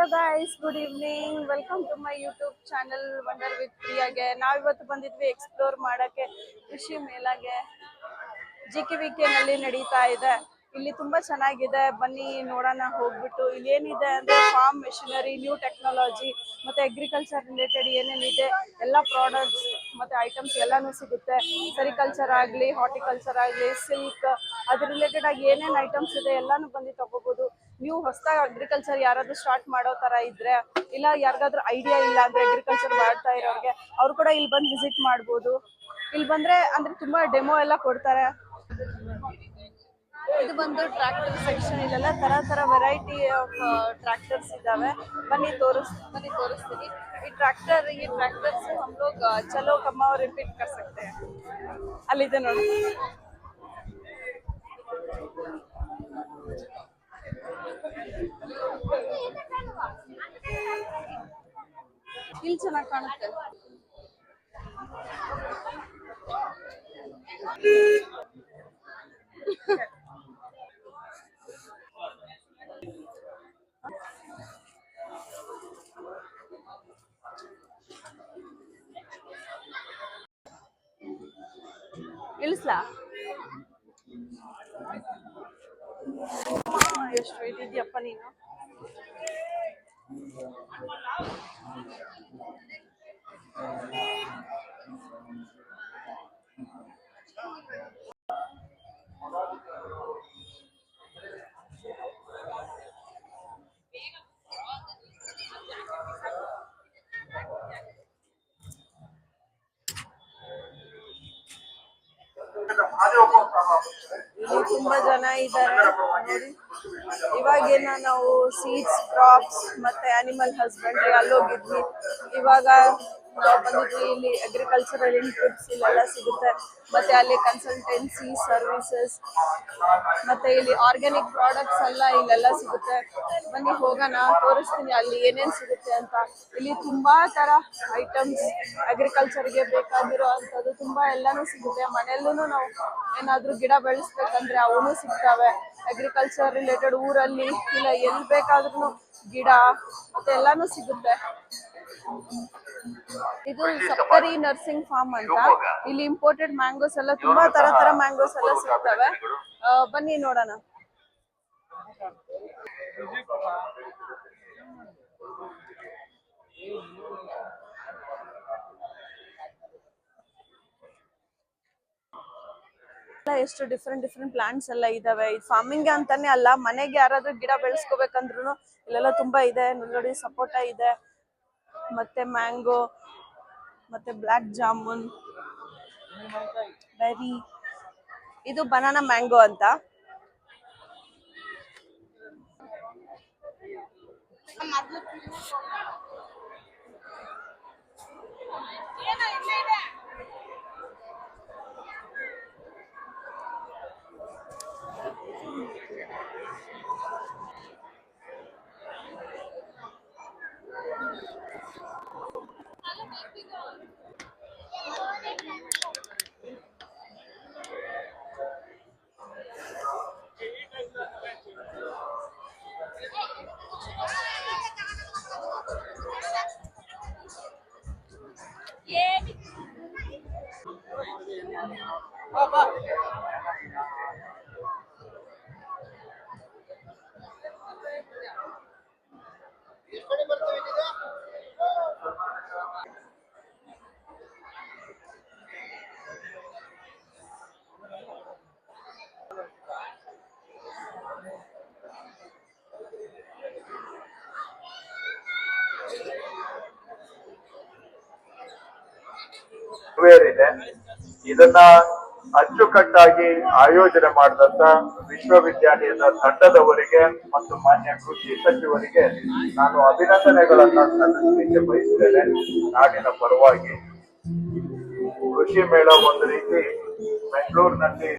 Hello guys good evening welcome to my YouTube channel wonder with ಪ್ರಿಯಾಗೆ ನಾವಿವತ್ತು ಬಂದಿದ್ವಿ explore ಮಾಡೋಕ್ಕೆ, ಕೃಷಿ ಮೇಲಾಗೆ ಜಿ ಕೆ ವಿ ನಲ್ಲಿ ನಡೀತಾ ಇದೆ. ಇಲ್ಲಿ ತುಂಬಾ ಚೆನ್ನಾಗಿದೆ. ಬನ್ನಿ, ನೋಡೋಣ, ಹೋಗ್ಬಿಟ್ಟು. ಇಲ್ಲಿ ಏನಿದೆ ಅಂದ್ರೆ ಫಾರ್ಮ್ ಮೆಷಿನರಿ ನ್ಯೂ ಟೆಕ್ನಾಲಜಿ ಮತ್ತೆ ಅಗ್ರಿಕಲ್ಚರ್ ರಿಲೇಟೆಡ್ ಏನೇನಿದೆ, ಎಲ್ಲ ಪ್ರಾಡಕ್ಟ್ಸ್ ಮತ್ತೆ ಐಟಮ್ಸ್ ಎಲ್ಲಾನು ಸಿಗುತ್ತೆ. ಸೆರಿಕಲ್ಚರ್ ಆಗಲಿ ಹಾರ್ಟಿಕಲ್ಚರ್ ಆಗಲಿ ಸಿಲ್ಕ್ ಅದ್ರ ರಿಲೇಟೆಡ್ ಆಗಿ ಏನೇನು ಐಟಮ್ಸ್ ಇದೆ ಎಲ್ಲಾನು ಬಂದು ತಗೋಬಹುದು ನೀವು ಹೊಸದಾಗಿ ಅಗ್ರಿಕಲ್ಚರ್ ಯಾರಾದ್ರೂ ಸ್ಟಾರ್ಟ್ ಮಾಡೋ ತರ ಇದ್ರೆ, ಇಲ್ಲ ಯಾರಿಗಾದ್ರೂ ಐಡಿಯಾ ಇಲ್ಲ ಅಂದ್ರೆ ಅಗ್ರಿಕಲ್ಚರ್ ಮಾಡ್ತಾ ಇರೋರಿಗೆ, ಅವ್ರು ಕೂಡ ಇಲ್ಲಿ ಬಂದು ವಿಸಿಟ್ ಮಾಡ್ಬೋದು. ಇಲ್ಲಿ ಬಂದ್ರೆ ಅಂದ್ರೆ ತುಂಬಾ ಡೆಮೋ ಎಲ್ಲ ಕೊಡ್ತಾರೆ. ಇದು ಬಂದು ಟ್ರ್ಯಾಕ್ಟರ್ ಸೆಕ್ಷನ್ ಇಲ್ಲೆಲ್ಲ ತರ ತರ ವೆರೈಟಿ ಆಫ್ ಟ್ರ್ಯಾಕ್ಟರ್ಸ್ ಇದಾವೆ. ಬನ್ನಿ ತೋರಿಸ್, ಬನ್ನಿ ತೋರಿಸ್ತೀನಿ. ಈ ಟ್ರ್ಯಾಕ್ಟರ್ ಈ ಟ್ರ್ಯಾಕ್ಟರ್ಸ್ ಹಮ್ಲೋಗ ಚಲೋ ಕಮ್ಮ ರಿಪೀಟ್ ಕರ್ ಸಕ್ತೆ ಅಲ್ಲಿದೆ ನೋಡಿ. ಇಲ್ಲಿ ಚೆನ್ನಾಗಿ ಕಾಣುತ್ತೆ. ಇಳಿಸ್ಲಾ? ಎಷ್ಟು ಇದೆಯಪ್ಪ ನೀನು? ಇಲ್ಲಿ ತುಂಬಾ ಜನ ಇದ್ದಾರೆ ನೋಡಿ. ಇವಾಗೇನ ನಾವು ಸೀಡ್ಸ್ ಕ್ರಾಪ್ಸ್ ಮತ್ತೆ ಅನಿಮಲ್ ಹಸ್ಬೆಂಡ್ರಿ ಅಲ್ಲಿ ಹೋಗಿದ್ವಿ ಇವಾಗ ನಾವು ಬಂದಿದ್ವಿ ಇಲ್ಲಿ ಅಗ್ರಿಕಲ್ಚರಲ್ ಇನ್ಪುಟ್ಸ್ ಇಲ್ಲೆಲ್ಲ ಸಿಗುತ್ತೆ. ಮತ್ತೆ ಅಲ್ಲಿ ಕನ್ಸಲ್ಟೆನ್ಸಿ ಸರ್ವಿಸಸ್ ಮತ್ತೆ ಇಲ್ಲಿ ಆರ್ಗ್ಯಾನಿಕ್ ಪ್ರಾಡಕ್ಟ್ಸ್ ಎಲ್ಲ ಇಲ್ಲೆಲ್ಲ ಸಿಗುತ್ತೆ. ಬನ್ನಿ, ಹೋಗೋಣ, ತೋರಿಸ್ತೀನಿ ಅಲ್ಲಿ ಏನೇನು ಸಿಗುತ್ತೆ ಅಂತ. ಇಲ್ಲಿ ತುಂಬಾ ತರ ಐಟಮ್ಸ್ ಅಗ್ರಿಕಲ್ಚರ್ಗೆ ಬೇಕಾಗಿರೋ ಅಂಥದ್ದು ತುಂಬಾ ಎಲ್ಲಾನು ಸಿಗುತ್ತೆ. ಮನೆಯಲ್ಲೂ ನಾವು ಏನಾದ್ರೂ ಗಿಡ ಬೆಳೆಸ್ಬೇಕಂದ್ರೆ ಅವನು ಸಿಗ್ತವೆ. ಅಗ್ರಿಕಲ್ಚರ್ ರಿಲೇಟೆಡ್ ಊರಲ್ಲಿ ಇಲ್ಲ, ಎಲ್ಲಿ ಬೇಕಾದ್ರೂ ಗಿಡ, ಮತ್ತೆ ಎಲ್ಲಾನು ಸಿಗುತ್ತೆ. ಇದು ಸಪ್ತರಿ ನರ್ಸಿಂಗ್ ಫಾರ್ಮ್ ಅಂತ. ಇಲ್ಲಿ ಇಂಪೋರ್ಟೆಡ್ ಮ್ಯಾಂಗೋಸ್ ಎಲ್ಲ ತುಂಬಾ ತರ ತರ ಮ್ಯಾಂಗೋಸ್ ಎಲ್ಲ ಸಿಗ್ತವೆ. ಬನ್ನಿ ನೋಡೋಣ. ಎಷ್ಟು ಡಿಫ್ರೆಂಟ್ ಡಿಫ್ರೆಂಟ್ ಪ್ಲಾಂಟ್ಸ್ ಎಲ್ಲ ಇದಾವೆ. ಇದು ಫಾರ್ಮಿಂಗ್ ಅಂತಾನೆ ಅಲ್ಲ ಮನೆಗೆ ಯಾರಾದ್ರೂ ಗಿಡ ಬೆಳೆಸ್ಕೋಬೇಕಂದ್ರು ಇಲ್ಲೆಲ್ಲ ತುಂಬಾ ಇದೆ ನೋಡಿ ಸಪೋಟ ಇದೆ. ಮತ್ತೆ ಮ್ಯಾಂಗೋ ಮತ್ತೆ ಬ್ಲ್ಯಾಕ್ ಜಾಮೂನ್ ಬೆರಿ. ಇದು ಬನಾನಾ ಮ್ಯಾಂಗೋ ಅಂತ. ಸ್ಕ್ವೇರ್ ಇದೆ. ಇದನ್ನ ಅಚ್ಚುಕಟ್ಟಾಗಿ ಆಯೋಜನೆ ಮಾಡಿದಂತ ವಿಶ್ವವಿದ್ಯಾಲಯದ ತಂಡದವರಿಗೆ ಮತ್ತು ಮಾನ್ಯ ಕೃಷಿ ಸಚಿವರಿಗೆ ನಾನು ಅಭಿನಂದನೆಗಳನ್ನ ಸಲ್ಲಿಸಲಿಕ್ಕೆ ಬಯಸ್ತೇನೆ ನಾಡಿನ ಪರವಾಗಿ ಕೃಷಿ ಮೇಳ ಒಂದು ರೀತಿ ಬೆಂಗಳೂರಿನಲ್ಲಿ